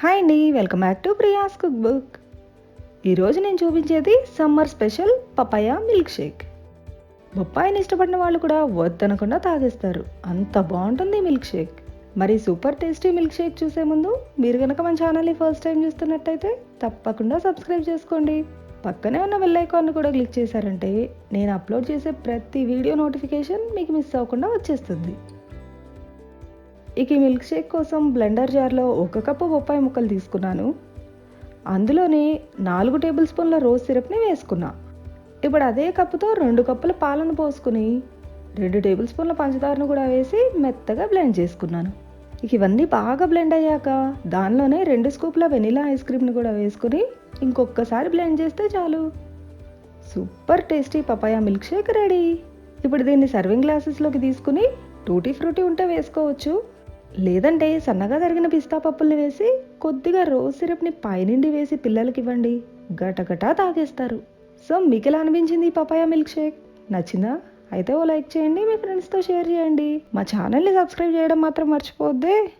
Hi అండి welcome back to Priya's cook book ఈరోజు నేను చూపించేది summer special papaya milk shake బొప్పాయిని ఇష్టపడిన వాళ్ళు కూడా వద్దనకుండా తాగేస్తారు. అంత బాగుంటుంది మిల్క్ షేక్ మరి సూపర్ టేస్టీ మిల్క్ షేక్ చూసే ముందు మీరు కనుక మన ఛానల్ని ఫస్ట్ టైం చూస్తున్నట్టయితే తప్పకుండా సబ్స్క్రైబ్ చేసుకోండి. పక్కనే ఉన్న బెల్ ఐకాన్ని కూడా క్లిక్ చేశారంటే నేను అప్లోడ్ చేసే ప్రతి వీడియో నోటిఫికేషన్ మీకు మిస్ అవ్వకుండా వచ్చేస్తుంది. ఇక ఈ మిల్క్ షేక్ కోసం బ్లెండర్ జార్లో ఒక కప్పు బొప్పాయి ముక్కలు తీసుకున్నాను. అందులోనే నాలుగు టేబుల్ స్పూన్ల రోజ్ సిరప్ని వేసుకున్నా. ఇప్పుడు అదే కప్పుతో రెండు కప్పుల పాలను పోసుకుని రెండు టేబుల్ స్పూన్ల పంచదారను కూడా వేసి మెత్తగా బ్లెండ్ చేసుకున్నాను. ఇక ఇవన్నీ బాగా బ్లెండ్ అయ్యాక దానిలోనే రెండు స్కూప్ల వెనిలా ఐస్ క్రీమ్ని కూడా వేసుకుని ఇంకొకసారి బ్లెండ్ చేస్తే చాలు. Super tasty papaya milkshake ready. ఇప్పుడు దీన్ని సర్వింగ్ గ్లాసెస్లోకి తీసుకుని టూటీ ఫ్రూటీ ఉంటే వేసుకోవచ్చు. లేదంటే సన్నగా తరిగిన పిస్తా పప్పుల్ని వేసి కొద్దిగా రోజ్ సిరప్ని పైనుండి వేసి పిల్లలకి ఇవ్వండి గటగటా తాగేస్తారు. సో మీకు ఎలా అనిపించింది ఈ పపాయా మిల్క్ షేక్? నచ్చిందా? అయితే ఓ లైక్ చేయండి మీ ఫ్రెండ్స్తో షేర్ చేయండి. మా ఛానల్ని సబ్స్క్రైబ్ చేయడం మాత్రం మర్చిపోద్దే.